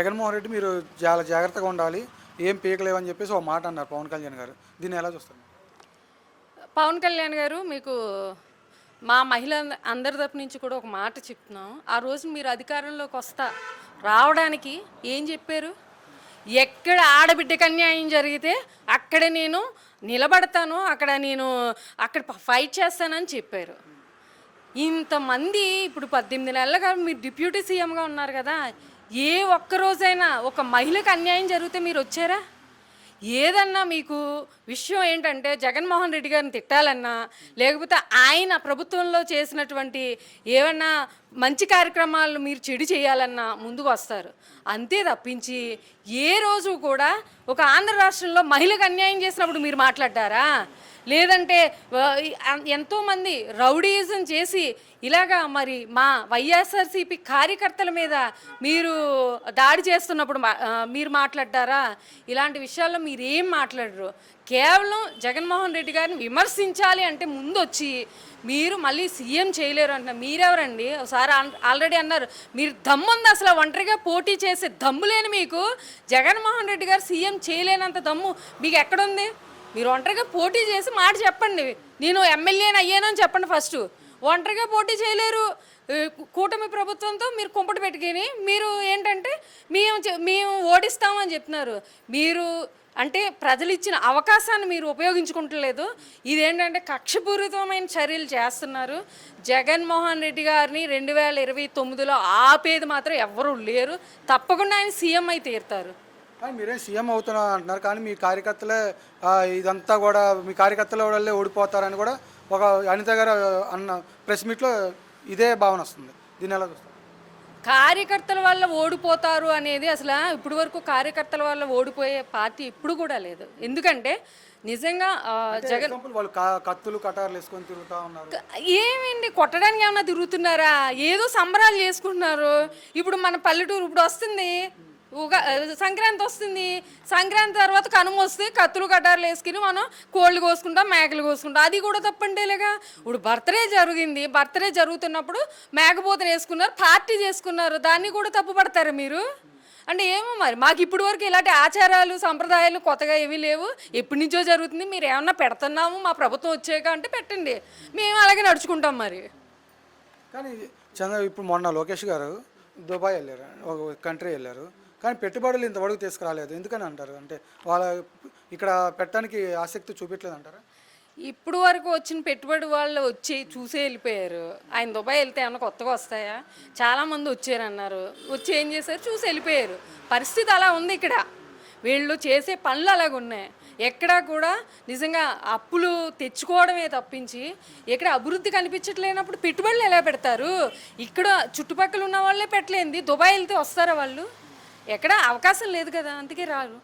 జగన్మోహన్ రెడ్డి మీరు చాలా జాగ్రత్తగా ఉండాలి. ఏం పీకలేవని చెప్పేసి ఒక మాట అన్నారు పవన్ కళ్యాణ్ గారు. దీన్ని ఎలా చూస్తారు? పవన్ కళ్యాణ్ గారు మీకు మా మహిళ అందరి తరపు నుంచి కూడా ఒక మాట చెప్తున్నాం. ఆ రోజు మీరు అధికారంలోకి వస్తా రావడానికి ఏం చెప్పారు? ఎక్కడ ఆడబిడ్డకి అన్యాయం జరిగితే అక్కడ నేను నిలబడతాను అక్కడ నేను అక్కడ ఫైట్ చేస్తానని చెప్పారు. ఇంతమంది ఇప్పుడు పద్దెనిమిది నెలలుగా మీరు డిప్యూటీ సీఎంగా ఉన్నారు కదా ఏ ఒక్క రోజైనా ఒక మహిళకు అన్యాయం జరిగితే మీరు వచ్చారా? ఏదన్నా మీకు విషయం ఏంటంటే జగన్మోహన్ రెడ్డి గారిని తిట్టాలన్నా లేకపోతే ఆయన ప్రభుత్వంలో చేసినటువంటి ఏమన్నా మంచి కార్యక్రమాలు మీరు చెడు చేయాలన్నా ముందుకు వస్తారు. అంతే తప్పించి ఏ రోజు కూడా ఒక ఆంధ్ర రాష్ట్రంలో మహిళకు అన్యాయం చేసినప్పుడు మీరు మాట్లాడ్డారా? లేదంటే ఎంతోమంది రౌడీయిజం చేసి ఇలాగా మరి మా వైఎస్ఆర్సీపీ కార్యకర్తల మీద మీరు దాడి చేస్తున్నప్పుడు మీరు మాట్లాడారా ఇలాంటి విషయాల్లో మీరు ఏం మాట్లాడరు. కేవలం జగన్మోహన్ రెడ్డి గారిని విమర్శించాలి అంటే ముందు వచ్చి మీరు మళ్ళీ సీఎం చేయలేరు అంటున్నారు. మీరెవరండి? ఒకసారి ఆల్రెడీ అన్నారు. మీరు దమ్ముంది అసలు ఒంటరిగా పోటీ చేసే దమ్ము లేని మీకు జగన్మోహన్ రెడ్డి గారు సీఎం చేయలేనంత దమ్ము మీకు ఎక్కడుంది మీరు ఒంటరిగా పోటీ చేసి మాట చెప్పండి. నేను ఎమ్మెల్యేని అయ్యానని చెప్పండి ఫస్ట్ ఒంటరిగా పోటీ చేయలేరు. కూటమి ప్రభుత్వంతో మీరు కుంపటి పెట్టుకుని మీరు ఏంటంటే మేము మేము ఓడిస్తామని చెప్తున్నారు మీరు అంటే ప్రజలు ఇచ్చిన అవకాశాన్ని మీరు ఉపయోగించుకుంటలేదు. ఇదేంటంటే కక్షపూరితమైన చర్యలు చేస్తున్నారు. జగన్మోహన్ రెడ్డి గారిని రెండు వేల ఇరవై తొమ్మిదిలో ఆపేది మాత్రం ఎవరూ లేరు. తప్పకుండా ఆయన సీఎం అయి తీరుతారు. మీరేం సీఎం అవుతున్నా అంటున్నారు. కానీ మీ కార్యకర్తలే ఇదంతా కూడా మీ కార్యకర్తల వాళ్ళే ఓడిపోతారని కూడా ఒక అనిత గారు అన్న ప్రెస్ మీట్లో ఇదే భావన వస్తుంది. దీన్ని ఎలా చూస్తారు? కార్యకర్తల వల్ల ఓడిపోతారు అనేది అసలు ఇప్పుడు వరకు కార్యకర్తల వల్ల ఓడిపోయే పార్టీ ఇప్పుడు కూడా లేదు. ఎందుకంటే నిజంగా జగన్ వాళ్ళు కత్తులు కటార్లు వేసుకొని తిరుగుతూ ఉన్నారు. ఏమేంటి కొట్టడానికి ఏమన్నా తిరుగుతున్నారా? ఏదో సంబరాలు చేసుకుంటున్నారు. ఇప్పుడు మన పల్లెటూరు ఇప్పుడు వస్తుంది. ఉగా సంక్రాంతి వస్తుంది. సంక్రాంతి తర్వాత కనుమ వస్తే కత్తులు కటార్లు వేసుకుని మనం కోళ్ళు కోసుకుంటాం మేకలు కోసుకుంటాం. అది కూడా తప్పంటేలేగా ఇప్పుడు బర్త్డే జరిగింది. బర్త్డే జరుగుతున్నప్పుడు మేకపోతను వేసుకున్నారు పార్టీ చేసుకున్నారు. దాన్ని కూడా తప్పు పడతారు మీరు? అంటే ఏమో మరి. మాకు ఇప్పటి వరకు ఇలాంటి ఆచారాలు సంప్రదాయాలు కొత్తగా ఏమీ లేవు. ఎప్పటి నుంచో జరుగుతుంది. మీరు ఏమన్నా పెడుతున్నాము మా ప్రభుత్వం వచ్చాక అంటే పెట్టండి. మేము అలాగే నడుచుకుంటాం మరి. కానీ చంద్ర ఇప్పుడు మొన్న లోకేష్ గారు దుబాయ్ వెళ్ళారు. ఒక కంట్రీ వెళ్ళారు. కానీ పెట్టుబడులు ఇంతవరకు తీసుకురాలేదు. ఎందుకని అంటారు? అంటే వాళ్ళ ఇక్కడ పెట్టడానికి ఆసక్తి చూపించలేదు అంటారా? ఇప్పుడు వరకు వచ్చిన పెట్టుబడి వాళ్ళు వచ్చి చూసే వెళ్ళిపోయారు. ఆయన దుబాయ్ వెళ్తే ఏమన్నా కొత్తగా వస్తాయా? చాలామంది వచ్చారన్నారు. వచ్చి ఏం చేశారు? చూసి వెళ్ళిపోయారు. పరిస్థితి అలా ఉంది ఇక్కడ. వీళ్ళు చేసే పనులు అలాగ ఉన్నాయి ఎక్కడా కూడా నిజంగా అప్పులు తెచ్చుకోవడమే తప్పించి ఎక్కడ అభివృద్ధి కనిపించట్లేనప్పుడు పెట్టుబడులు ఎలా పెడతారు? ఇక్కడ చుట్టుపక్కల ఉన్న వాళ్ళే పెట్టలేంది. దుబాయ్ వెళ్తే వస్తారా వాళ్ళు? ఎక్కడ అవకాశం లేదు కదా అందుకే రారు.